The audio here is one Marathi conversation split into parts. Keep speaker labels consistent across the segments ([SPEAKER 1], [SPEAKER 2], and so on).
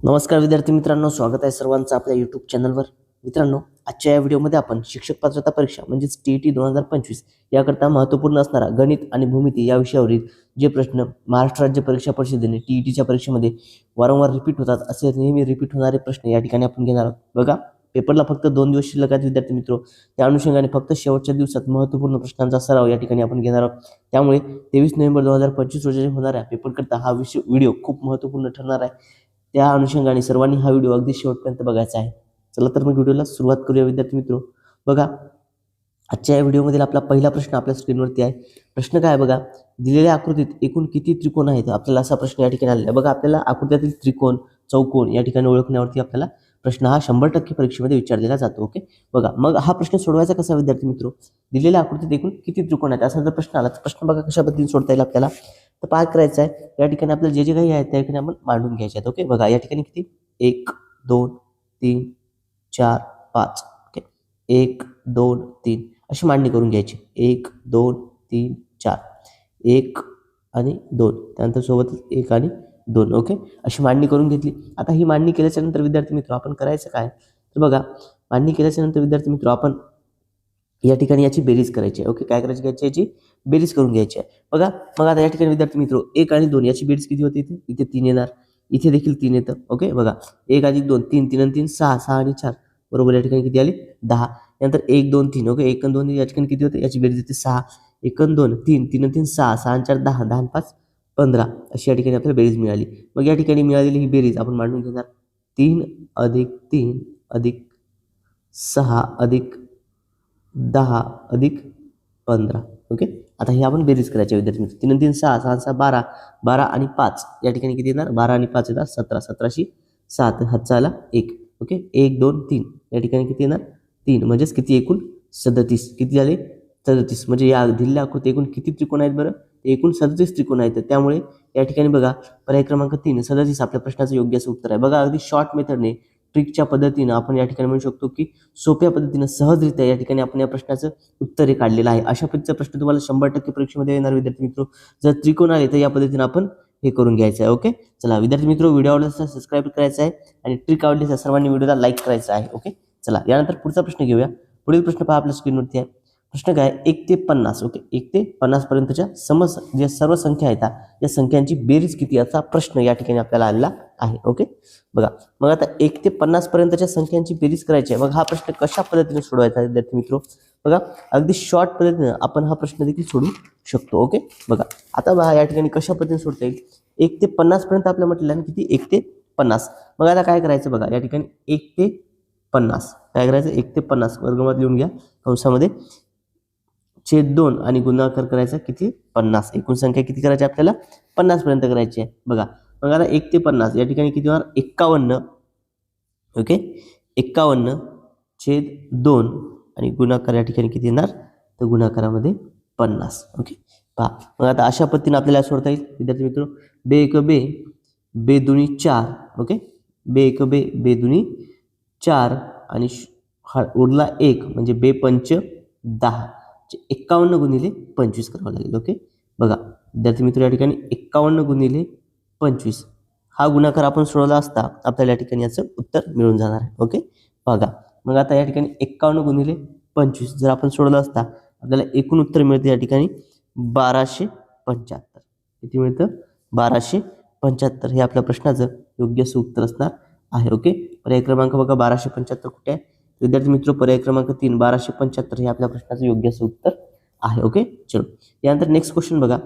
[SPEAKER 1] नमस्कार विद्यार्थी मित्रांनो स्वागत आहे सर्वांचं आपल्या यूट्यूब चॅनलवर मित्रांनो आजच्या या व्हिडिओमध्ये आपण शिक्षक पात्रता परीक्षा म्हणजेच टी ई टी दोन हजार पंचवीस याकरता महत्त्वपूर्ण असणारा गणित आणि भूमिती या विषयावरील जे प्रश्न महाराष्ट्र राज्य परीक्षा परिषदेने टी ई टीच्या परीक्षेमध्ये वारंवार रिपीट होतात असे नेहमी रिपीट होणारे प्रश्न या ठिकाणी आपण घेणार आहोत. बघा पेपरला फक्त दोन दिवस शिल्लक आहेत विद्यार्थी मित्र. त्या अनुषंगाने फक्त शेवटच्या दिवसात महत्त्वपूर्ण प्रश्नांचा सराव या ठिकाणी आपण घेणार आहोत. त्यामुळे तेवीस नोव्हेंबर दोन हजार पंचवीस रोजी होणाऱ्या पेपरकरता हा विषय व्हिडिओ खूप महत्त्वपूर्ण ठरणार आहे. त्या अनुषंगाने सर्वांनी हा व्हिडिओ अगदी शेवटपर्यंत बघायचा आहे. चला तर मग व्हिडिओला सुरुवात करूया विद्यार्थी मित्र. बघा आजच्या या व्हिडिओमधील आपला पहिला प्रश्न आपल्या स्क्रीनवरती आहे. प्रश्न काय आहे बघा दिलेल्या आकृतीत एकूण किती त्रिकोण आहेत? आपल्याला असा प्रश्न या ठिकाणी आलेला आहे. बघा आपल्याला आकृत्यातील त्रिकोण चौकोन या ठिकाणी ओळखण्यावरती आपल्याला प्रश्न हा शंभर टक्के परीक्षेमध्ये विचारलेला जातो ओके? बघा मग हा प्रश्न सोडवायचा कसा विद्यार्थी मित्र? दिलेल्या आकृतीत एकूण किती त्रिकोण आहेत? असा जर प्रश्न आला तर प्रश्न बघा कशा पद्धतीने सोडता येईल आपल्याला. तर पार्क करायचं आहे या ठिकाणी आपल्याला जे जे काही आहे त्या ठिकाणी आपण मांडून घ्यायचे आहेत. ओके बघा या ठिकाणी किती? एक दोन तीन चार पाच. ओके एक दोन तीन. अशी मांडणी करून घ्यायची. एक दोन तीन चार. एक आणि दोन. त्यानंतर सोबतच एक आणि दोन. ओके अशी मांडणी करून घेतली. आता ही मांडणी केल्याच्यानंतर विद्यार्थी मित्र आपण करायचं काय? तर बघा मांडणी केल्याच्यानंतर विद्यार्थी मित्र आपण या ठिकाणी याची बेरीज करायची आहे. ओके काय करायची? घ्यायची याची? बेरीज करून घ्यायची आहे. बघा मग आता या ठिकाणी विद्यार्थी मित्र एक आणि दोन याची बेरीज किती होते इथे? इथे तीन येणार. इथे देखील तीन येतं. ओके बघा एक अधिक दोन तीन तीन आणि तीन सहा सहा आणि चार. बरोबर या ठिकाणी किती आली? दहा. नंतर एक दोन तीन. ओके एक दोन या ठिकाणी किती होते? याची बेरीज येते सहा. एक दोन तीन. तीन आणि तीन सहा. सहा आणि चार दहा. दहा आणि पाच पंधरा. अशी या ठिकाणी आपल्याला बेरीज मिळाली. मग या ठिकाणी मिळालेली ही बेरीज आपण मांडून घेणार. तीन अधिक तीन अधिक सहा अधिक दहा अधिक पंधरा. ओके? आता हे आपण बेरीज करायचे विद्यार्थी मित्र. तीन तीन सहा. सहा सहा बारा. बारा आणि पाच. या ठिकाणी किती येणार? बारा आणि पाच येतात सतरा. सतराशे सात. हातचा आला एक. ओके? एक दोन तीन. या ठिकाणी किती येणार? तीन. म्हणजेच किती एकूण? सदतीस. किती झाले? सदतीस. म्हणजे या दिलेल्या आकृती एकूण किती त्रिकोण आहेत बरं? एकूण सदतीस त्रिकोण आहेत. त्यामुळे या ठिकाणी बघा पर्याय क्रमांक तीन. सदतीस आपल्या प्रश्नाचं योग्य असं उत्तर आहे. बघा अगदी शॉर्ट मेथडने ट्रिकच्या पद्धतीनं आपण या ठिकाणी म्हणू शकतो की सोप्या पद्धतीनं सहजरित्या या ठिकाणी आपण या प्रश्नाचं उत्तर काढलेलं आहे. अशा पद्धतीचा प्रश्न तुम्हाला शंभर टक्के परीक्षेमध्ये येणार विद्यार्थी मित्र. जर त्रिकोण आले तर या पद्धतीनं आपण हे करून घ्यायचं आहे ओके? चला विद्यार्थी मित्र व्हिडिओ आवडला सबस्क्राईब करायचा आहे आणि ट्रिक आवडली सर्वांनी व्हिडिओला लाईक करायचा आहे ओके? चला यानंतर पुढचा प्रश्न घेऊया. पुढील प्रश्न पहा आपल्या स्क्रीनवरती आहे. प्रश्न काय? आहे? एक ते पन्नास. ओके एक ते पन्नास पर्यंतच्या समस ज्या सर्व संख्या आहेत या संख्यांची बेरीज किती याचा प्रश्न या ठिकाणी आपल्याला आलेला आहे. ओके बघा. मग आता एक ते पन्नास पर्यंतच्या संख्यांची बेरीज करायची आहे. मग हा प्रश्न कशा पद्धतीने सोडवायचा आहे विद्यार्थी मित्र? बघा. अगदी शॉर्ट पद्धतीनं आपण हा प्रश्न देखील सोडू शकतो. ओके बघा. आता बघा या ठिकाणी कशा पद्धतीने सोडता येईल? एक ते पन्नास पर्यंत आपल्याला म्हटलं किती? एक ते पन्नास. मग आता काय करायचं बघा? या ठिकाणी एक ते पन्नास. काय करायचं? एक ते पन्नास. वर्गमात लिहून घ्या. कंसामध्ये. छेद दोन आणि गुणाकार करायचा किती? पन्नास. एकूण संख्या किती करायची आपल्याला? पन्नास पर्यंत करायची आहे. बघा मग आता एक ते पन्नास. या ठिकाणी किती होणार? एक्कावन्न. ओके? एक्कावन्न छेद दोन आणि गुणाकार या ठिकाणी किती येणार? तर गुणाकारामध्ये पन्नास. ओके? पहा. मग आता अशा पद्धतीने आपल्याला सोडता येईल. विद्यार्थी मित्र बे एक बे बे दुनी चार. ओके? बे एक बे बे दुनी चार आणि श- उरला एक. म्हणजे बे पंच दहा. एक्कावन्न गुणिले पंचवीस करावं लागेल ओके बघा विद्यार्थी मित्र या ठिकाणी एक्कावन्न गुणिले पंचवीस हा गुणाकार आपण सोडवला असता आपल्याला या ठिकाणी याचं उत्तर मिळून जाणार आहे ओके बघा मग आता या ठिकाणी एक्कावन्न गुणिले पंचवीस जर आपण सोडवलं असता आपल्याला एकूण उत्तर मिळते या ठिकाणी बाराशे पंच्याहत्तर. किती मिळतं? बाराशे पंच्याहत्तर. हे आपल्या प्रश्नाचं योग्य असं उत्तर असणार आहे ओके पर्याय क्रमांक बघा बाराशे पंच्याहत्तर कुठे आहे? विद्यार्थी मित्र पर्याय क्रमांक तीन बाराशे पंच्याहत्तर हे आपल्या प्रश्नाचं योग्य असं उत्तर आहे ओके चलो. यानंतर नेक्स्ट क्वेश्चन बघा.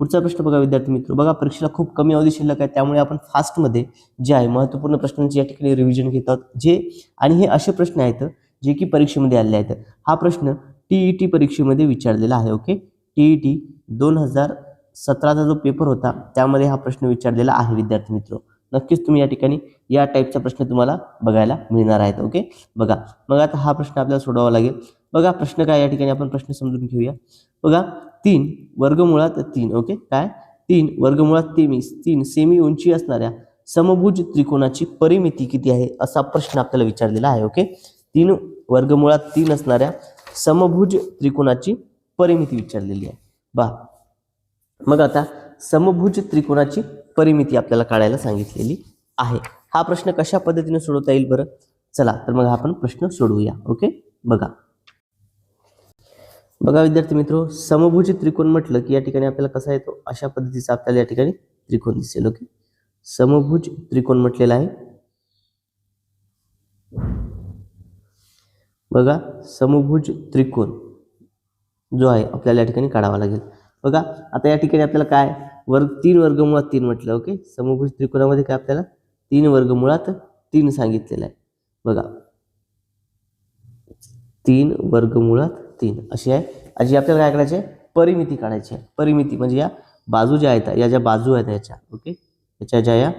[SPEAKER 1] पुढचा प्रश्न बघा विद्यार्थी मित्र. बघा परीक्षेला खूप कमी अवधी शिल्लक आहे त्यामुळे आपण फास्टमध्ये जे आहे महत्त्वपूर्ण प्रश्नांची या ठिकाणी रिव्हिजन घेतात जे आणि हे असे प्रश्न आहेत जे की परीक्षेमध्ये आलेले आहेत. हा प्रश्न टी ई टी परीक्षेमध्ये विचारलेला आहे ओके टी ई टी दोन हजार सतराचा जो पेपर होता त्यामध्ये हा प्रश्न विचारलेला आहे विद्यार्थी मित्र. नक्कीच तुम्ही या ठिकाणी या टाईपचा प्रश्न तुम्हाला बघायला मिळणार आहेत ओके बघा मग आता हा प्रश्न आपल्याला सोडवावा लागेल. बघा प्रश्न काय या ठिकाणी आपण प्रश्न समजून घेऊया. बघा तीन वर्गमुळात तीन ओके काय? तीन वर्गमुळात तेवीस तीन सेमी उंची असणाऱ्या समभुज त्रिकोणाची परिमिती किती आहे? असा प्रश्न आपल्याला विचारलेला आहे ओके तीन वर्गमुळात तीन असणाऱ्या समभुज त्रिकोणाची परिमिती विचारलेली आहे. बा मग आता समभुज त्रिकोणाची परिमिती आपल्याला काढायला सांगितलेली आहे. हा प्रश्न कशा पद्धतीने सोडवता येईल बरं? चला तर मग आपण प्रश्न सोडवूया ओके? बघा. बघा विद्यार्थी मित्र समभुज त्रिकोण म्हटलं की या ठिकाणी आपल्याला कसा येतो? अशा पद्धतीचा आपल्याला या ठिकाणी त्रिकोण दिसेल ओके? समभुज त्रिकोण म्हटलेला आहे. बघा समभुज त्रिकोण जो आहे आपल्याला या ठिकाणी काढावा लागेल. बघा आता या ठिकाणी आपल्याला काय? वर्ग तीन वर्गमुळात तीन म्हटलं ओके समभुज त्रिकोणामध्ये काय आपल्याला? तीन वर्गमुळात तीन सांगितलेलं आहे. बघा. तीन वर्गमुळात तीन. अशी आहे. अशी आपल्याला काय करायची आहे परिमिती काढायची आहे. परिमिती म्हणजे या बाजू ज्या आहेत या ज्या बाजू आहेत याच्या ओके याच्या ज्या या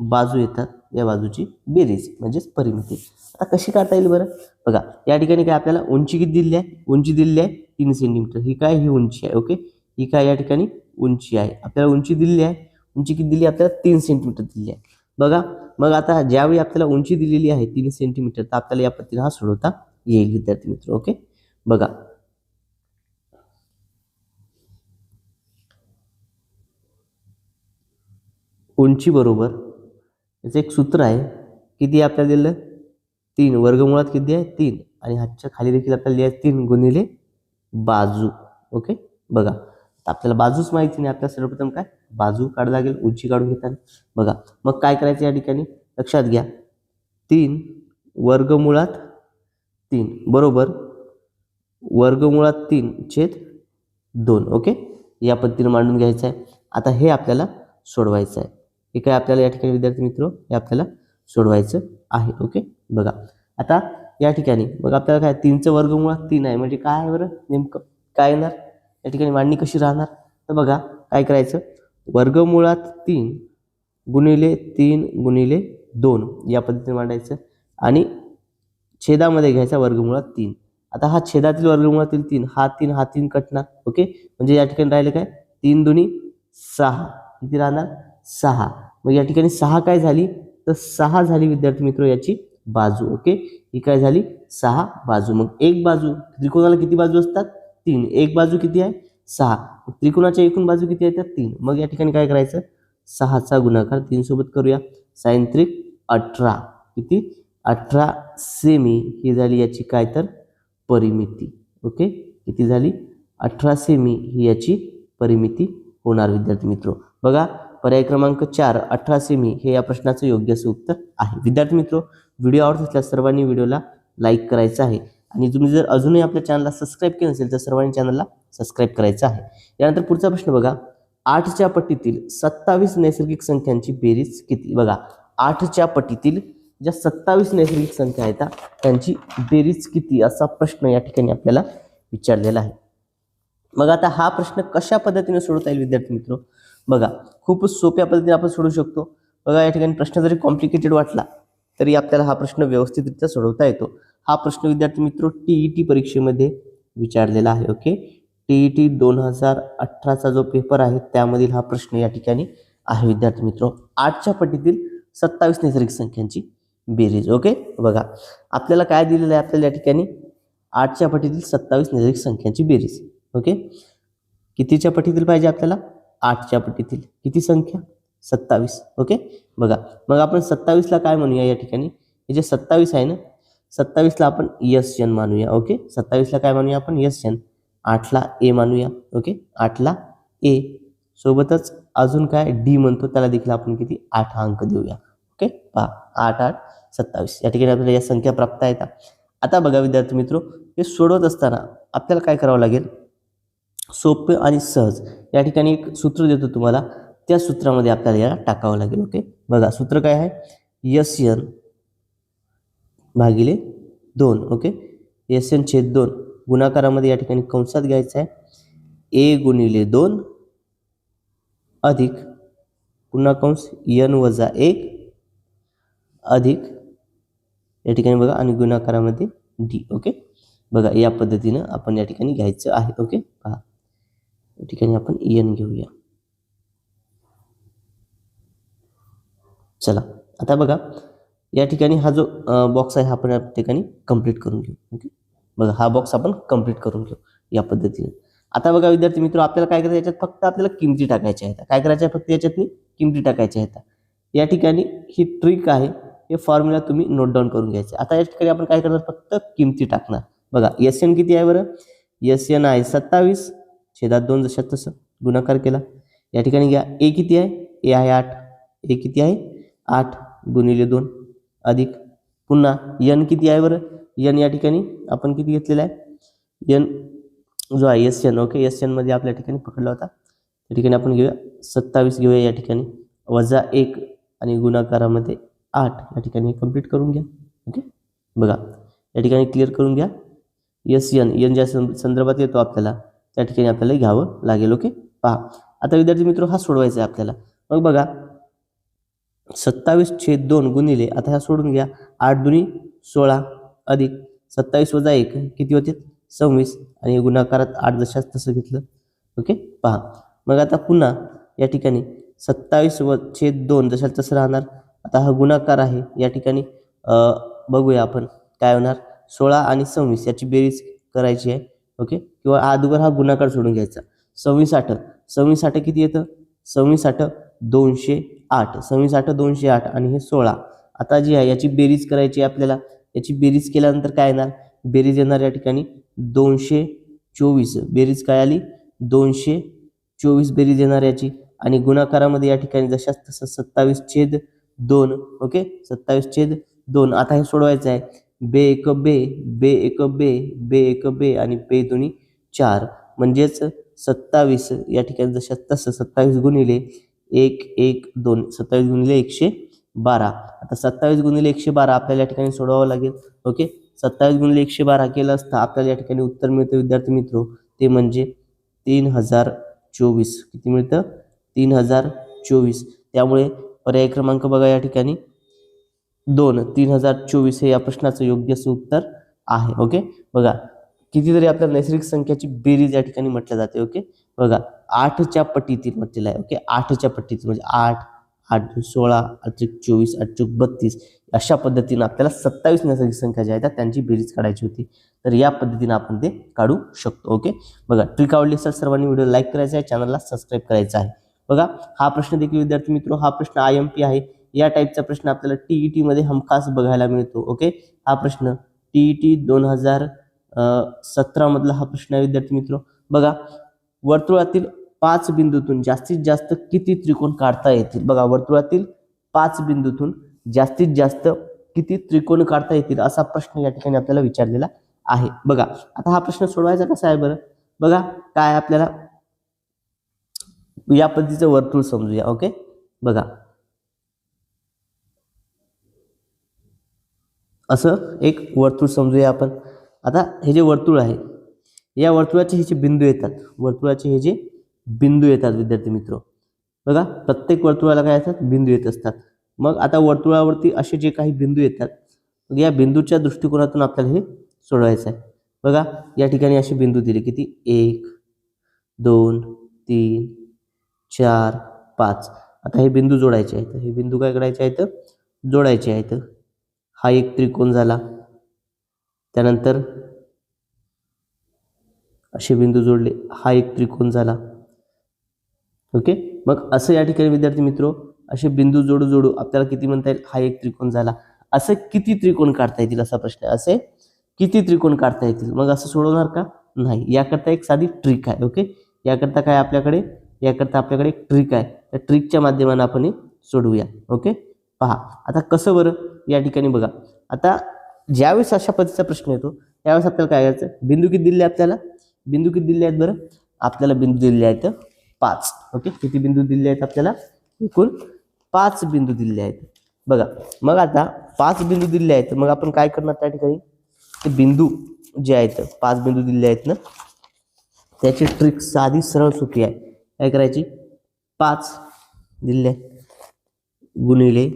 [SPEAKER 1] बाजू येतात या बाजूची बेरीज म्हणजेच परिमिती. आता कशी काढता येईल बरं? बघा या ठिकाणी काय आपल्याला उंची किती दिली आहे? उंची दिलेली आहे तीन सेंटीमीटर ही काय? ही उंची आहे ओके ही काय या ठिकाणी? उंची आहे. आपल्याला उंची दिलेली आहे. उंची किती दिली? आपल्याला तीन सेंटीमीटर दिली आहे. बघा मग आता ज्यावेळी आपल्याला उंची दिलेली आहे तीन सेंटीमीटर तर आपल्याला या पद्धतीने हा सोडवता येईल विद्यार्थी मित्र ओके बघा. उंची बरोबर याचं एक सूत्र आहे. किती आहे आपल्याला दिलं तीन. वर्गमुळात किती आहे? तीन. आणि हातच्या खाली देखील आपल्याला लिहायचं तीन गुणिले बाजू ओके बघा. आपल्याला बाजूच माहिती नाही आपल्याला सर्वप्रथम काय? बाजू काढ लागेल उंची काढून घेताना. बघा मग काय करायचं या ठिकाणी? लक्षात घ्या. तीन वर्गमुळात तीन. बरोबर? वर्गमुळात तीन छेद दोन. ओके? या पद्धतीने मांडून घ्यायचं आहे. आता हे आपल्याला सोडवायचं आहे. हे काय आपल्याला या ठिकाणी विद्यार्थी मित्र हे आपल्याला सोडवायचं आहे. ओके? बघा. आता या ठिकाणी मग आपल्याला काय? तीनचं वर्गमुळात तीन आहे. म्हणजे काय बरं? नेमकं काय येणार? या ठिकाणी मांडणी कशी राहणार? तर बघा काय करायचं? वर्गमुळात तीन गुणिले तीन गुणिले दोन या पद्धतीने मांडायचं आणि छेदामध्ये घ्यायचा वर्गमुळात तीन. आता हा छेदातील वर्गमुळातील तीन हा तीन हा तीन कटणार ओके? म्हणजे या ठिकाणी राहिलं काय? तीन दोन्ही सहा. किती राहणार? सहा. मग या ठिकाणी सहा काय झाली? तर सहा झाली विद्यार्थी मित्र याची बाजू ओके? ही काय झाली? सहा बाजू. मग एक बाजू त्रिकोणाला किती बाजू असतात? तीन. एक बाजू किती आहे? सहा. त्रिकोणाच्या एकूण बाजू किती आहे त्या तीन. मग या ठिकाणी काय करायचं? सहाचा गुणाकार. तीन सोबत करूया. सायंत्रिक अठरा. किती? अठरा सेमी ही झाली याची काय तर? परिमिती. ओके? किती झाली? अठरा सेमी ही याची परिमिती होणार विद्यार्थी मित्र. बघा पर्याय क्रमांक चार अठरा सेमी हे या प्रश्नाचं योग्य असं उत्तर आहे. विद्यार्थी मित्र व्हिडिओ आवडत असल्यास सर्वांनी व्हिडिओला लाईक करायचं आहे. आणि तुम्ही जर अजूनही आपल्या चॅनलला सबस्क्राईब केलं नसेल तर सर्वांनी चॅनलला सबस्क्राईब करायचं आहे. यानंतर पुढचा प्रश्न बघा. आठच्या पट्टीतील सत्तावीस नैसर्गिक संख्यांची बेरीज किती? बघा आठच्या पट्टीतील ज्या सत्तावीस नैसर्गिक संख्या आहेत त्यांची बेरीज किती? असा प्रश्न या ठिकाणी आपल्याला विचारलेला आहे. मग आता हा प्रश्न कशा पद्धतीने सोडवता येईल विद्यार्थी मित्र? बघा खूप सोप्या पद्धतीने आपण सोडवू शकतो. बघा या ठिकाणी प्रश्न जरी कॉम्प्लिकेटेड वाटला तरी आपल्याला हा प्रश्न व्यवस्थितरित्या सोडवता येतो. हा प्रश्न विद्यार्थी मित्र टीई टी परीक्षेमध्ये विचारलेला आहे ओके टीई टी दोन हजार अठराचा जो पेपर आहे त्यामधील हा प्रश्न या ठिकाणी आहे विद्यार्थी मित्र. आठच्या पटीतील सत्तावीस नैसर्गिक संख्यांची बेरीज ओके बघा आपल्याला काय दिलेलं आहे आपल्याला या ठिकाणी? आठच्या पटीतील सत्तावीस नैसर्गिक संख्यांची बेरीज ओके कितीच्या पटीतील पाहिजे आपल्याला? आठच्या पटीतील. किती संख्या? सत्तावीस ओके? बघा मग आपण सत्तावीसला काय म्हणूया या ठिकाणी? हे जे सत्तावीस आहे ना सत्तावीसला आपण यस एन मानूया ओके? सत्तावीसला काय मानूया आपण? यस एन आठला ए मानूया ओके? आठला ए. सोबतच अजून काय? डी म्हणतो त्याला देखील आपण किती? आठ हा अंक देऊया ओके? पहा आठ आठ सत्तावीस. या ठिकाणी आपल्याला या संख्या प्राप्त आहेत. आता बघा विद्यार्थी मित्र हे सोडवत असताना आपल्याला काय करावं लागेल? सोपे आणि सहज. या ठिकाणी एक सूत्र देतो तुम्हाला. त्या सूत्रामध्ये आपल्याला याला टाकावं लागेल ओके बघा सूत्र काय आहे? यस एन भागिले दोन ओके यस एन छेद दोन. गुणाकारामध्ये या ठिकाणी कंसात घ्यायचं आहे. ए गुणिले दोन अधिक पुन्हा कंस यन वजा एक अधिक या ठिकाणी बघा आणि गुणाकारामध्ये डी ओके बघा या पद्धतीनं आपण या ठिकाणी घ्यायचं आहे ओके पहा. या ठिकाणी आपण यन घेऊया. चला. आता बघा या ठिकाणी हा जो बॉक्स आहे हा आपण या ठिकाणी कंप्लीट करून घेऊ. ओके? बघा हा बॉक्स आपण कंप्लीट करून घेऊ या पद्धतीने. आता बघा विद्यार्थी मित्र आपल्याला काय करायचं याच्यात फक्त आपल्याला किमती टाकायच्या आहेत. काय करायच्या आहे फक्त याच्यातनी? किमती टाकायच्या आहेत. या ठिकाणी ही ट्रिक आहे. हे फॉर्म्युला तुम्ही नोट डाऊन करून घ्यायचे. आता या ठिकाणी आपण काय करणार? फक्त किमती टाकणार. बघा एस एन किती आहे बरं? एस एन आहे सत्तावीस छेदात दोन जशात तसं. गुणाकार केला. या ठिकाणी घ्या. ए किती आहे? ए आहे आठ. ए किती आहे? आठ गुणिले दोन अधिक पुन्हा यन किती आहे बरं? यन या ठिकाणी आपण किती घेतलेला आहे? यन जो आहे एस एन ओके? एस एनमध्ये आपल्या ठिकाणी पकडला होता. त्या ठिकाणी आपण घेऊया. सत्तावीस घेऊया या ठिकाणी. वजा एक आणि गुणाकारामध्ये आठ या ठिकाणी कंप्लीट करून घ्या. ओके? बघा. या ठिकाणी क्लिअर करून घ्या. एस एन एन ज्या संदर्भात येतो आपल्याला त्या ठिकाणी आपल्याला घ्यावं लागेल. ओके? पहा. आता विद्यार्थी मित्र हा सोडवायचा आहे आपल्याला. मग बघा. सत्तावीस छेद दोन गुणिले आता ह्या सोडून घ्या आठ दुनी सोळा अधिक सत्तावीस वजा एक किती होते? सव्वीस. आणि गुणाकारात आठ जशाच तसं घेतलं. ओके? पहा. मग आता पुन्हा या ठिकाणी सत्तावीस व छेद दोन जशाच तसं राहणार. आता हा गुणाकार आहे. या ठिकाणी बघूया आपण काय होणार. सोळा आणि सव्वीस याची बेरीज करायची आहे. ओके? किंवा अगोदर हा गुणाकार सोडून घ्यायचा. सव्वीस आठ. सव्वीस आठ किती येतं? सव्वीस आठ दोनशे आठ सव्वीस आठ दोनशे आठ आणि हे सोळा. आता जी आहे याची बेरीज करायची आहे आपल्याला. याची बेरीज केल्यानंतर काय येणार? बेरीज येणार या ठिकाणी दोनशे चोवीस. बेरीज काय आली? दोनशे चोवीस बेरीज येणार याची. आणि गुणाकारामध्ये या ठिकाणी जशाच तसं सत्तावीस छेद दोन. ओके? सत्तावीस छेद दोन. आता हे सोडवायचं आहे. बे एक बे बे एक बे बे एक बे आणि बे दोन्ही चार. म्हणजेच सत्तावीस या ठिकाणी जशा तसं सत्तावीस गुणिले एक एक दोन सत्तावीस गुणिले एकशे बारा. आता सत्तावीस गुणिले एकशे बारा आपल्याला या ठिकाणी सोडवावं लागेल. ओके? सत्तावीस गुणिले एकशे बारा केलं असता आपल्याला या ठिकाणी उत्तर मिळतं विद्यार्थी मित्र. ते म्हणजे तीन हजार चोवीस. किती मिळतं? तीन हजार चोवीस. त्यामुळे पर्याय क्रमांक बघा या ठिकाणी. दोन तीन हजार चोवीस हे या प्रश्नाचं योग्य असं उत्तर आहे. ओके? बघा कितीतरी आपल्या नैसर्गिक संख्याची बेरीज या ठिकाणी म्हटल्या जाते. ओके? बघा आठच्या पट्टीतील म्हटलेलं आहे. ओके आठच्या पट्टीतील म्हणजे आठ आठ सोळा अचूक चोवीस अचूक बत्तीस. अशा पद्धतीनं आपल्याला सत्तावीस नैसर्गिक संख्या ज्या आहेत त्यांची बेरीज काढायची होती. तर या पद्धतीनं आपण ते काढू शकतो. ओके बघा ट्रिक आवडली असेल सर्वांनी व्हिडिओ लाईक करायचा आहे चॅनलला सबस्क्राईब करायचा आहे. बघा हा प्रश्न देखील विद्यार्थी मित्र हा प्रश्न आय एम पी आहे. या टाईपचा प्रश्न आपल्याला टी ई टीमध्ये हमखास बघायला मिळतो. ओके हा प्रश्न टी ई टी दोन हजार सतरामधला हा प्रश्न आहे विद्यार्थी मित्र. बघा वर्तुळातील पाच बिंदूतून जास्तीत जास्त किती त्रिकोण काढता येतील? बघा वर्तुळातील पाच बिंदूतून जास्तीत जास्त किती त्रिकोण काढता येतील असा प्रश्न या ठिकाणी आपल्याला विचारलेला आहे. बघा आता हा प्रश्न सोडवायचा कसा आहे बरं? बघा काय आपल्याला या पद्धतीचं वर्तुळ समजूया ओके? बघा. असं एक वर्तुळ समजूया आपण. आता हे जे वर्तुळ आहे या वर्तुळाचे हे जे बिंदू येतात वर्तुळाचे हे जे बिंदू येतात विद्यार्थी मित्र. बघा प्रत्येक वर्तुळाला काय येतात बिंदू येत असतात. मग आता वर्तुळावरती असे जे काही बिंदू येतात मग या बिंदूच्या दृष्टिकोनातून आपल्याला हे सोडवायचं आहे. बघा या ठिकाणी असे बिंदू दिले किती? एक दोन तीन चार पाच. आता हे बिंदू जोडायचे आहेत. हे बिंदू काय करायचे आहेत? जोडायचे आहेत. हा एक त्रिकोण झाला. त्यानंतर असे बिंदू जोडले. हा एक त्रिकोण झाला. ओके? मग असं या ठिकाणी विद्यार्थी मित्र असे बिंदू जोडू जोडू आपल्याला किती म्हणता येईल? हा एक त्रिकोण झाला. असं किती त्रिकोण काढता येतील असा प्रश्न आहे. असे किती त्रिकोण काढता येतील? मग असं सोडवणार का? नाही. याकरता एक साधी ट्रिक आहे. ओके? याकरता काय आपल्याकडे? याकरता आपल्याकडे एक ट्रिक आहे. त्या ट्रिकच्या माध्यमाने आपण हे सोडवूया. ओके? पहा. आता कसं बरं? या ठिकाणी बघा. आता ज्यावेळेस अशा पद्धतीचा प्रश्न येतो त्यावेळेस आपल्याला काय करायचं बिंदू किती दिले आपल्याला? बिंदू किती दिले आहेत बरं? आपल्याला बिंदू दिले आहेत पाच. ओके किती बिंदू दिले आहेत आपल्याला? एकूण पाच बिंदू दिले आहेत. बघा मग आता पाच बिंदू दिले आहेत. मग आपण काय करणार त्या ठिकाणी? ते बिंदू जे आहेत पाच बिंदू दिले आहेत ना? त्याची ट्रिक साधी सरळ सोपी आहे. काय करायची? पाच दिले गुणिले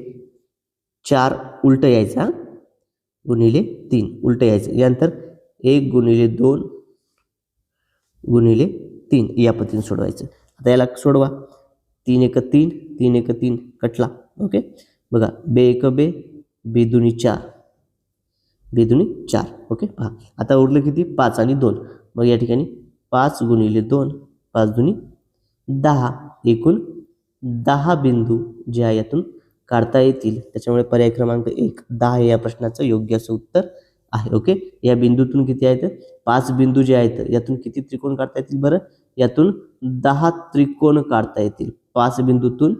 [SPEAKER 1] चार उलट यायचं गुणिले तीन उलट यायचं. यानंतर एक गुणिले दोन गुणिले तीन या पद्धतीने सोडवायचं. आता याला सोडवा. तीन एक तीन तीन एक तीन कटला. ओके? बघा बे एक बे बे दुनी चार. बे दुनी चार. ओके? पहा. आता उरलं किती? पाच आणि दोन. मग या ठिकाणी पाच गुणिले दोन पाच दुनी दहा. एकूण दहा बिंदू जे आहे यातून काढता येतील. त्याच्यामुळे पर्याय क्रमांक एक. दहा या प्रश्नाचं योग्य असं उत्तर आहे ओके या बिंदूतून किती आहेत? पाच बिंदू जे आहेत यातून किती त्रिकोण काढता येतील बरं? यातून दहा त्रिकोण काढता येतील. पाच बिंदूतून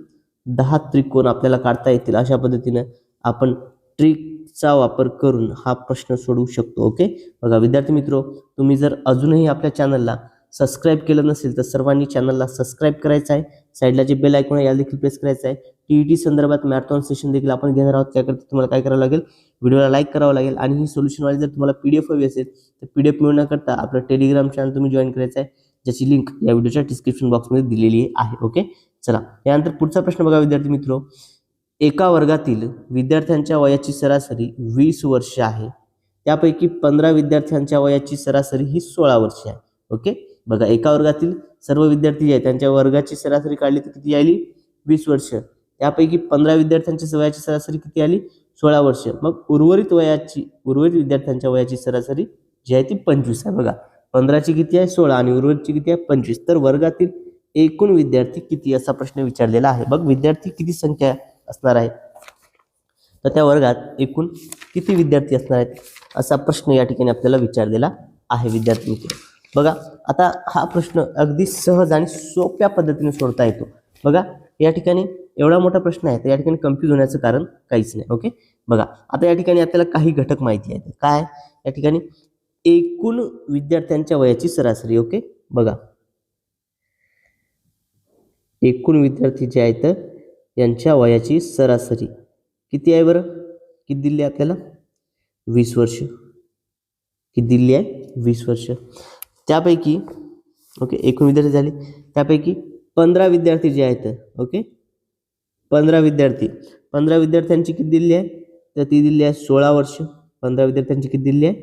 [SPEAKER 1] दहा त्रिकोण आपल्याला काढता येतील. अशा पद्धतीनं आपण ट्रिकचा वापर करून हा प्रश्न सोडवू शकतो ओके बघा विद्यार्थी मित्रो तुम्ही जर अजूनही आपल्या चॅनलला सबस्क्राईब केलं नसेल तर सर्वांनी चॅनलला सबस्क्राईब करायचं आहे. साईडला जे बेल आयकॉन आहे याला देखील प्रेस करायचं आहे. टी संदर्भात मॅरेथॉन सेशन देखील आपण घेणार आहोत. त्याकरता तुम्हाला काय करावं लागेल? व्हिडिओला लाईक करावं लागेल आणि ही सोल्युशनवाली जर तुम्हाला पी डी एफ हवी असेल तर पी डी एफ मिळवण्याकरता आपलं टेलिग्राम चॅनल तुम्ही जॉईन करायचं आहे ज्याची लिंक या व्हिडिओच्या डिस्क्रिप्शन बॉक्समध्ये दिलेली आहे ओके चला यानंतर पुढचा प्रश्न बघा विद्यार्थी मित्र. एका वर्गातील विद्यार्थ्यांच्या वयाची सरासरी वीस वर्ष आहे. त्यापैकी पंधरा विद्यार्थ्यांच्या वयाची सरासरी ही सोळा वर्ष आहे ओके बघा एका वर्गातील सर्व विद्यार्थी जे आहेत त्यांच्या वर्गाची सरासरी काढली तर किती आली वीस वर्ष. त्यापैकी पंधरा विद्यार्थ्यांच्या वयाची सरासरी किती आली? सोळा वर्ष. मग उर्वरित वयाची उर्वरित विद्यार्थ्यांच्या वयाची सरासरी जी आहे ती पंचवीस आहे बघा. पंधराची किती आहे? सोळा आणि उर्वरितची किती आहे? पंचवीस. तर वर्गातील एकूण विद्यार्थी किती असा प्रश्न विचारलेला आहे? बघ विद्यार्थी किती संख्या असणार आहे? तर त्या वर्गात एकूण किती विद्यार्थी असणार आहेत? असा प्रश्न या ठिकाणी आपल्याला विचारलेला आहे विद्यार्थी मित्र बघा आता हा प्रश्न अगदी सहज आणि सोप्या पद्धतीने सोडता येतो. बघा या ठिकाणी एवढा मोठा प्रश्न आहे तर या ठिकाणी कन्फ्यूज होण्याचं कारण काहीच नाही ओके बघा आता या ठिकाणी आपल्याला काही घटक माहिती आहेत. काय? या ठिकाणी एकूण विद्यार्थ्यांच्या वयाची सरासरी ओके बघा. एकूण विद्यार्थी जे आहेत यांच्या वयाची सरासरी किती आहे बरं? किती दिली आहे आपल्याला? वीस वर्ष. किती दिली आहे? वीस वर्ष. त्यापैकी ओके एकूण विद्यार्थी झाले. त्यापैकी पंधरा विद्यार्थी जे आहेत ओके पंधरा विद्यार्थी. पंधरा विद्यार्थ्यांची किती दिली आहे? तर ती दिली आहे सोळा वर्ष. पंधरा विद्यार्थ्यांची किती दिली आहे?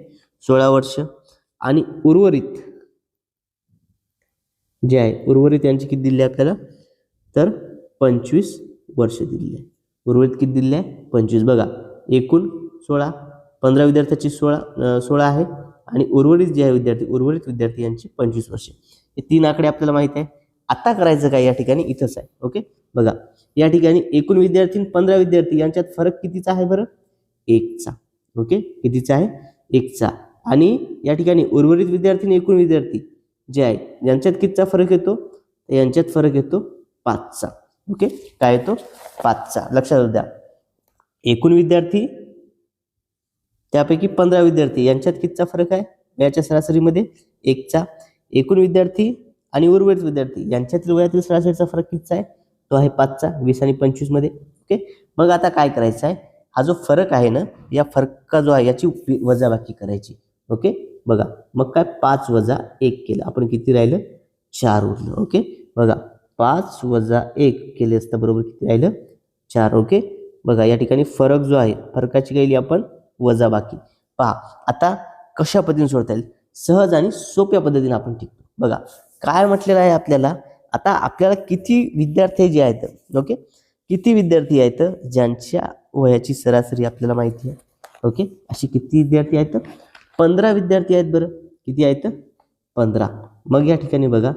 [SPEAKER 1] सोळा वर्ष. आणि उर्वरित जे आहे उर्वरित यांची किती दिली आहे आपल्याला? तर पंचवीस वर्ष दिली आहे. उर्वरित किती दिली आहे? पंचवीस. बघा एकूण सोळा पंधरा विद्यार्थ्याची सोळा सोळा आहे. आणि उर्वरित जे आहे विद्यार्थी उर्वरित विद्यार्थी यांची पंचवीस वर्षे. हे तीन आकडे आपल्याला माहिती आहे. आता करायचं काय या ठिकाणी? इथंच आहे. ओके? बघा या ठिकाणी एकूण विद्यार्थी पंधरा विद्यार्थी यांच्यात फरक कितीचा आहे बरं? एकचा. ओके? कितीचा आहे? एकचा. आणि या ठिकाणी उर्वरित विद्यार्थी आणि एकूण विद्यार्थी जे आहे यांच्यात कितीचा फरक येतो? यांच्यात फरक येतो पाचचा. ओके? काय येतो? पाचचा. लक्षात द्या एकूण विद्यार्थी त्यापैकी पंधरा विद्यार्थी यांच्यात कितीचा फरक आहे? वयाच्या सरासरीमध्ये एकचा. एकूण विद्यार्थी आणि उर्वरित विद्यार्थी यांच्यातील वयातील सरासरीचा फरक कितीचा आहे? तो आहे पाचचा वीस आणि पंचवीसमध्ये. ओके? मग आता काय करायचं आहे? हा जो फरक आहे ना या फरका जो आहे याची वजाबाकी करायची. ओके? बघा मग काय? पाच वजा एक केलं. आपण किती राहिलं? चार उरलं. ओके? बघा पाच वजा एक केले असता बरोबर किती राहिलं? चार. ओके? बघा या ठिकाणी फरक जो आहे फरकाची केली आपण? वजाबाकी. पहा आता कशा पद्धतीने सोडता येईल? सहज आणि सोप्या पद्धतीने आपण टिकतो. बघा काय म्हटलेलं आहे आपल्याला? आता आपल्याला किती विद्यार्थी जे आहेत ओके किती विद्यार्थी आहेत ज्यांच्या वयाची सरासरी आपल्याला माहिती आहे ओके अशी किती विद्यार्थी आहेत? पंधरा विद्यार्थी आहेत बरं. किती आहेत? पंधरा. मग या ठिकाणी बघा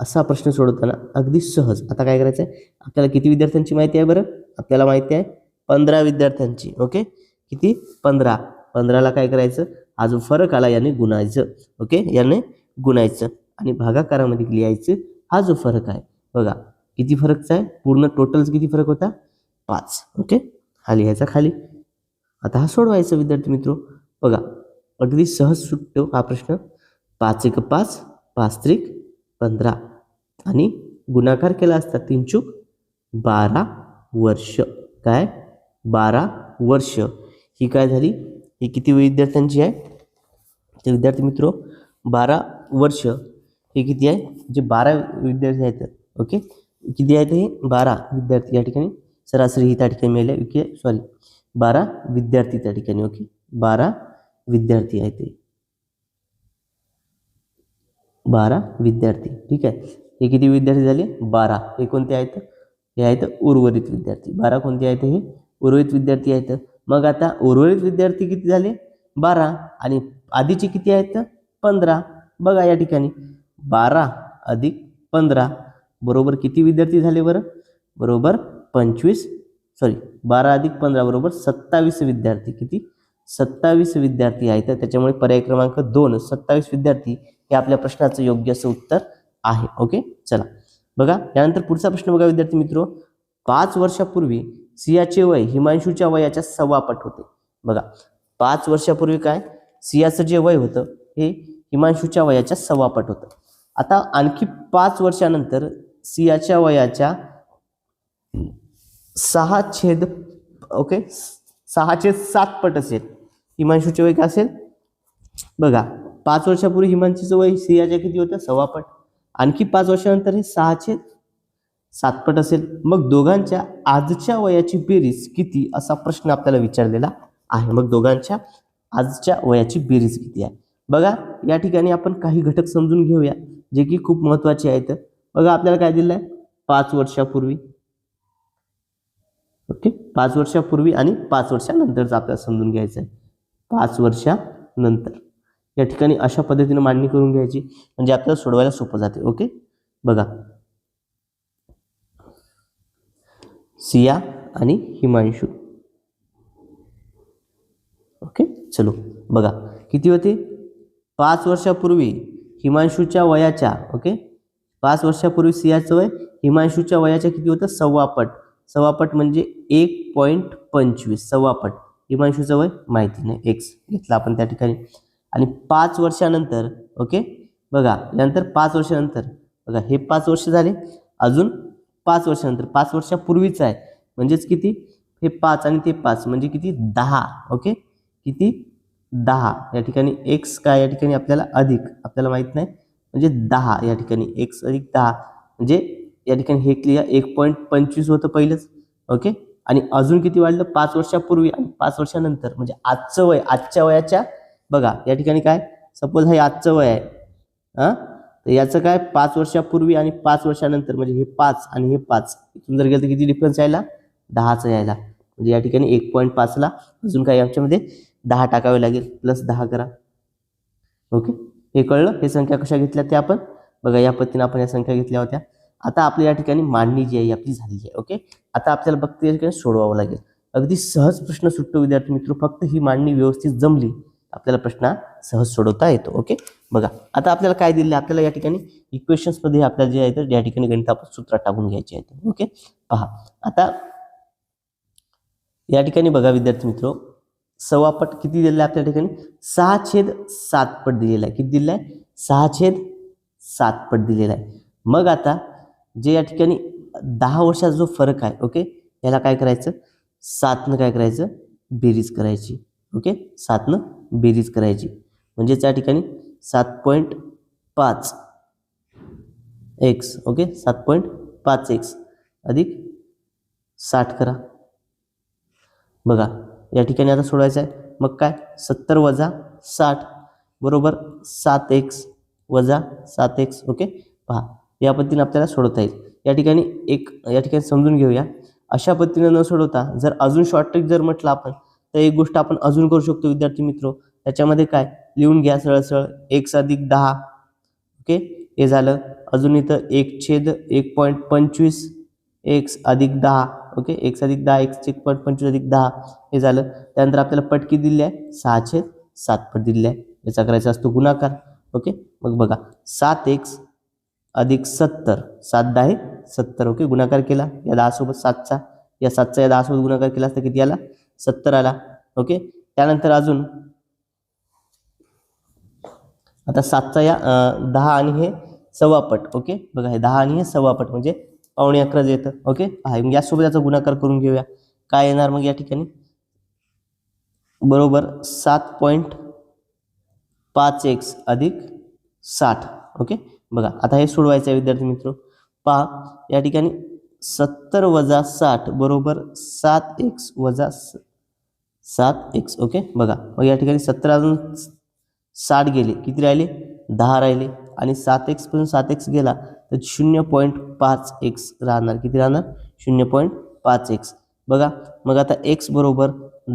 [SPEAKER 1] असा प्रश्न सोडवताना अगदी सहज आता काय करायचं आहे आपल्याला किती विद्यार्थ्यांची माहिती आहे बरं? आपल्याला माहिती आहे पंधरा विद्यार्थ्यांची ओके किती? पंधरा. पंधराला काय करायचं? हा जो फरक आला याने गुणायचं ओके याने गुणायचं. आणि भागाकारामध्ये लिहायचं हा जो फरक आहे बघा किती फरकचा आहे? पूर्ण टोटल किती फरक होता? पाच. ओके हा लिहायचा खाली. आता हा सोडवायचा विद्यार्थी मित्र. बघा अगदी सहज सुटतो हा प्रश्न. पाच एक पाच पाच त्रिक पंधरा. आणि गुणाकार केला असता तीन चूक बारा वर्ष. काय? बारा वर्ष. ही काय झाली? ही किती विद्यार्थ्यांची आहे? तर विद्यार्थी मित्र बारा वर्ष. हे किती आहे? जे बारा विद्यार्थी आहेत. ओके? किती आहेत हे? बारा विद्यार्थी या ठिकाणी. सरासरी ही त्या ठिकाणी मिळाली ओके? सॉरी बारा विद्यार्थी त्या ठिकाणी. ओके? बारा विद्यार्थी आहेत ते बारा विद्यार्थी. ठीक आहे? हे किती विद्यार्थी झाले? बारा. हे कोणते आहेत? हे आहेत उर्वरित विद्यार्थी. बारा कोणते आहेत हे? उर्वरित विद्यार्थी आहेत. मग आता उर्वरित विद्यार्थी किती झाले? बारा. आणि आधीचे किती आहेत? पंधरा. बघा या ठिकाणी. बारा अधिक पंधरा. बरोबर किती विद्यार्थी झाले बरं? बरोबर पंचवीस. सॉरी बारा अधिक पंधरा बरोबर सत्तावीस विद्यार्थी. किती? सत्तावीस विद्यार्थी आहेत. तर त्याच्यामुळे पर्याय क्रमांक दोन. सत्तावीस विद्यार्थी हे आपल्या प्रश्नाचं योग्य असं उत्तर आहे. ओके चला. बघा यानंतर पुढचा प्रश्न बघा विद्यार्थी मित्र. पाच वर्षापूर्वी सियाचे वय हिमांशूच्या वयाच्या सव्वापट होते. बघा पाच वर्षापूर्वी काय? सियाचं जे वय होतं हे हिमांशूच्या वयाच्या सव्वापट होतं. आता आणखी पाच वर्षानंतर सियाच्या वयाच्या सहा छेद ओके सहा छेद सात पट असेल. हिमांशूचे वय काय असेल? बघा पाच वर्षापूर्वी हिमांशूचं वय सियाच्या किती होतं? सव्वापट आणखी पाच वर्षानंतर हे सहा छेद सातपट असेल. मग दोघांच्या आजच्या वयाची बेरीज किती असा प्रश्न आपल्याला विचारलेला आहे. मग दोघांच्या आजच्या वयाची बेरीज किती आहे? बघा या ठिकाणी आपण काही घटक समजून घेऊया. जे की खूप महत्त्वाचे आहेत. बघा आपल्याला काय दिलं आहे पाच वर्षापूर्वी. ओके? पाच वर्षापूर्वी आणि पाच वर्षानंतरचं आपल्याला समजून घ्यायचं आहे. पाच वर्षानंतर. या ठिकाणी अशा पद्धतीने मांडणी करून घ्यायची म्हणजे आपल्याला सोडवायला सोपं जाते. ओके? बघा. सिया आणि हिमांशू. ओके? चलो. बघा. किती होते? पाच वर्षापूर्वी हिमांशूच्या वयाच्या ओके? पाच वर्षापूर्वी सियाचं वय हिमांशूच्या वयाच्या किती होतं? सव्वापट सव्वापट म्हणजे एक पॉईंट पंचवीस. सव्वापट हिमांशूचं वय माहिती नाही. एक्स घेतला आपण त्या ठिकाणी. आणि पाच वर्षानंतर ओके? बघा यानंतर पाच वर्षानंतर. बघा हे पाच वर्ष झाले. अजून पाच वर्षानंतर. पाच वर्षापूर्वीचं आहे. म्हणजेच किती? हे पाच आणि ते पाच. म्हणजे किती? दहा. ओके? किती? दहा या ठिकाणी एक्स काय या ठिकाणी आपल्याला अधिक आपल्याला माहीत नाही. म्हणजे दहा या ठिकाणी एक्स अधिक दहा म्हणजे या ठिकाणी हे क्लिअर एक पॉईंट पंचवीस होतं पहिलंच. ओके आणि अजून किती वाढलं? पाच वर्षापूर्वी आणि पाच वर्षानंतर. म्हणजे आजचं वय आजच्या वयाच्या बघा या ठिकाणी काय? सपोज हे आजचं वय आहे. हां? तर याचं काय? पाच वर्षापूर्वी आणि पाच वर्षानंतर. म्हणजे हे पाच आणि हे पाच. इथून जर गेलं तर किती डिफरन्स यायला? दहाचा यायला. म्हणजे या ठिकाणी एक पॉईंट पाचला. अजून काय? याच्यामध्ये दहा टाकावे लागेल प्लस दहा करा. ओके हे कळलं? हे संख्या कशा घेतल्या त्या आपण? बघा या पद्धतीने आपण या संख्या घेतल्या होत्या. आता आपल्या या ठिकाणी मांडणी जी आहे आपली झालेली आहे. ओके आता आपल्याला फक्त या ठिकाणी सोडवावं लागेल. अगदी सहज प्रश्न सुटतो विद्यार्थी मित्र. फक्त ही मांडणी व्यवस्थित जमली आपल्याला प्रश्न सहज सोडवता येतो. ओके बघा आता आपल्याला काय दिलं आपल्याला या ठिकाणी इक्वेशन्समध्ये आपल्याला जे आहे तर या ठिकाणी गणित आपण सूत्रात टाकून घ्यायचे आहेत ओके पहा आता या ठिकाणी बघा विद्यार्थी मित्र. सव्वापट किती दिलेला आहे आपल्या ठिकाणी? सहा छेद सात पट दिलेला आहे. किती दिलेला आहे? सहा छेद सात पट दिलेला आहे. मग आता जे या ठिकाणी दहा वर्षाचा जो फरक आहे ओके? याला काय करायचं? सातनं काय करायचं? बेरीज करायची ओके? सातनं बेरीज करायची. म्हणजे त्या ठिकाणी सात पॉईंट पाच एक्स ओके? सात पॉईंट पाच एक्स अधिक साठ करा. बघा या ठिकाणी आता सोडवायचं आहे. मग काय? सत्तर वजा साठ बरोबर सात एक्स वजा सात एक्स. ओके? पहा या पद्धतीने आपल्याला सोडवता येईल. या ठिकाणी एक या ठिकाणी समजून घेऊया. अशा पद्धतीने न सोडवता जर अजून शॉर्ट ट्रिक जर म्हटलं आपण तर एक गोष्ट आपण अजून करू शकतो विद्यार्थी मित्र. त्याच्यामध्ये काय? लिहून घ्या सरळ सरळ एक्स अधिक दहा. ओके? हे झालं. अजून इथं एक छेद एक पॉईंट पंचवीस. एक्स अधिक दहा. ओके? एक्स अधिक दहा एक्स एक पट पंचवीस अधिक दहा हे झालं. त्यानंतर आपल्याला पटकी दिली आहे? सहाशे सात पट दिलेले आहे. याचा करायचा असतो गुणाकार. ओके? मग बघा सात एक्स अधिक सत्तर. सात दहा सत्तर. ओके? गुणाकार केला. या दहासोबत सातचा. या सातचा या दहासोबत गुणाकार केला असता किती आला? सत्तर आला. ओके? त्यानंतर अजून आता सातचा या दहा आणि हे सव्वापट ओके? बघा हे दहा आणि हे सव्वापट म्हणजे पावणे अकराच येतं. ओके हा मग यासोबत याचा गुणाकार करून घेऊया. काय येणार मग या ठिकाणी? बरोबर सात पॉईंट पाच एक्स अधिक साठ. ओके बघा आता हे सोडवायचं आहे विद्यार्थी मित्र. पहा या ठिकाणी सत्तर वजा साठ बरोबर सात एक्स वजा स- सात एक्स ओके बघा मग या ठिकाणी सत्तर अजून साठ गेले. किती राहिले? दहा राहिले. आणि सात एक्सपासून सात एक्स गेला. तर शून्य पॉईंट पाच एक्स राहणार. किती राहणार? शून्य पॉईंट पाच एक्स. बघा मग आता एक्स बरोबर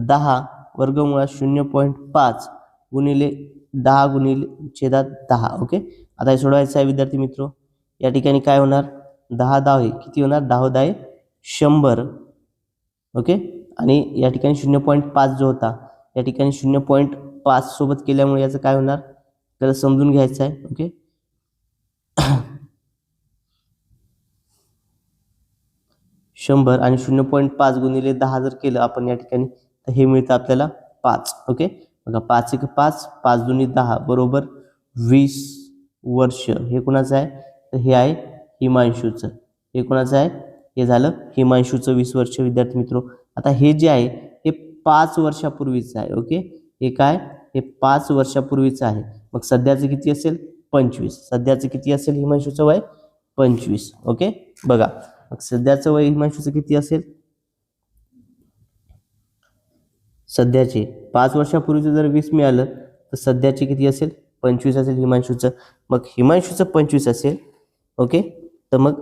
[SPEAKER 1] दहा वर्गमुळात शून्य पॉईंट पाच गुणिले दहा गुणिले छेदात दहा. ओके? आता हे सोडवायचं आहे विद्यार्थी मित्र. या ठिकाणी काय होणार? दहा दहा किती होणार? दहा दहा शंभर. ओके? आणि या ठिकाणी शून्य पॉईंट पाच जो होता या ठिकाणी शून्य पॉईंट पाच सोबत केल्यामुळे याचं काय होणार? त्याला समजून घ्यायचं आहे. ओके? शंभर आणि शून्य पॉईंट पाच गुणिले दहा जर केलं आपण या ठिकाणी तर हे मिळतं आपल्याला पाच ओके? बघा पाच एक पाच पाच दोन्ही दहा बरोबर? वीस वर्ष हे कुणाचं आहे? तर हे आहे हिमांशूचं. हे कुणाचं आहे? हे झालं हिमांशूचं वीस वर्ष विद्यार्थी मित्र. आता हे जे आहे हे पाच वर्षापूर्वीचं आहे ओके? हे काय? हे पाच वर्षापूर्वीचं आहे. मग सध्याचं किती असेल? पंचवीस. सध्याचं किती असेल हिमांशूचं वय? पंचवीस ओके? बघा मग सध्याचं वय हिमांशूचं किती असेल? सध्याचे. पाच वर्षापूर्वीचं जर वीस मिळालं तर सध्याचे किती असेल? पंचवीस असेल हिमांशूचं. मग हिमांशूचं पंचवीस असेल ओके? तर मग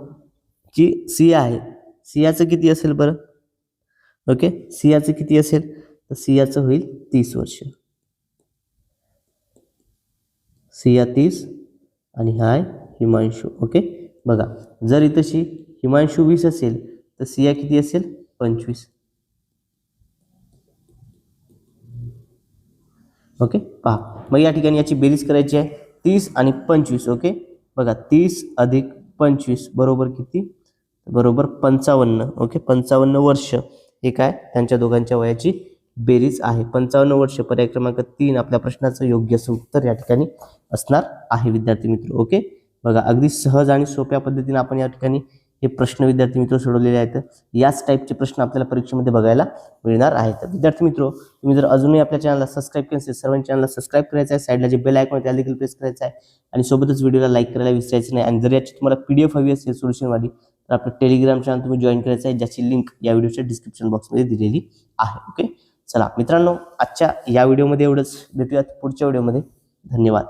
[SPEAKER 1] जी सिया आहे सियाचं किती असेल बरं? ओके? सियाचं किती असेल? तर सियाचं होईल तीस वर्ष. सिया तीस आणि हाय हिमांशू ओके? बघा जर इथंशी हिमांशू वीस असेल तर सिया किती असेल? पंचवीस. ओके पहा. मग या ठिकाणी याची बेरीज करायची आहे तीस आणि पंचवीस ओके? बघा तीस अधिक पंचवीस बरोबर किती? बरोबर पंचावन्न ओके? पंचावन्न वर्ष हे काय? त्यांच्या दोघांच्या वयाची बेरीज आहे. पंचावन्न वर्ष पर्याय क्रमांक तीन आपल्या प्रश्नाचं योग्य उत्तर या ठिकाणी असणार आहे विद्यार्थी मित्र ओके? बघा अगदी सहज आणि सोप्या पद्धतीने आपण या ठिकाणी हे प्रश्न विद्यार्थी मित्र सोडवलेले आहेत. याच टाईपचे प्रश्न आपल्याला परीक्षेमध्ये बघायला मिळणार आहेत. विद्यार्थी मित्र तुम्ही जर अजूनही आपल्या चॅनलला सबस्क्राईब केलं असेल सर्वांच्या चॅनलला सबस्क्राईब करायचं आहे साईडला जे बेल आयकॉन त्याला देखील प्रेस करायचं आहे. आणि सोबतच व्हिडिओला लाईक करायला विसरायचं नाही. आणि जर याची तुम्हाला पी डी एफ हवी असेल सोल्युशनवाली तर आपलं टेलिग्राम चॅनल तुम्ही जॉईन करायचं आहे ज्याची लिंक या व्हिडिओच्या डिस्क्रिप्शन बॉक्समध्ये दिलेली आहे. ओके चला मित्रांनो आजच्या या व्हिडिओमध्ये एवढंच. भेटूयात पुढच्या व्हिडिओमध्ये धन्यवाद.